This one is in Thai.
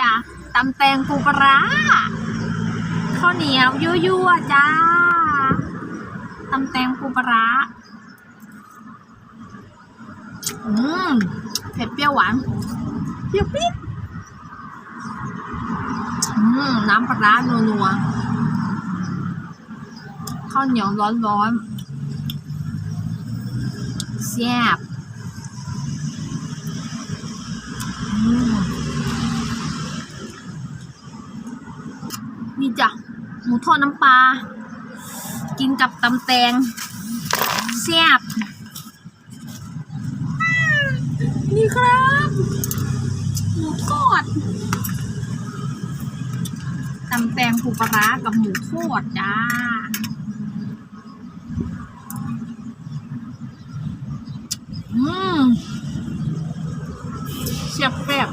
จ้ะตำแตงปูปลาร้าข้าวเหนียวยั่วๆจ้าตำแตงปูปลาร้าอืมเผ็ดเปรี้ยวหวานเปรี้ยวปิ๊ดอืมน้ำปลาร้านัวๆข้าวเหนียวร้อนๆแซ่บอืม นี่จ้ะหมูทอดน้ำปลา กินกับตำแตงแซ่บนี่ครับหมูทอดตำแตงผูปลาร้กับหมูทอดจ้าอืมเสียบแบบ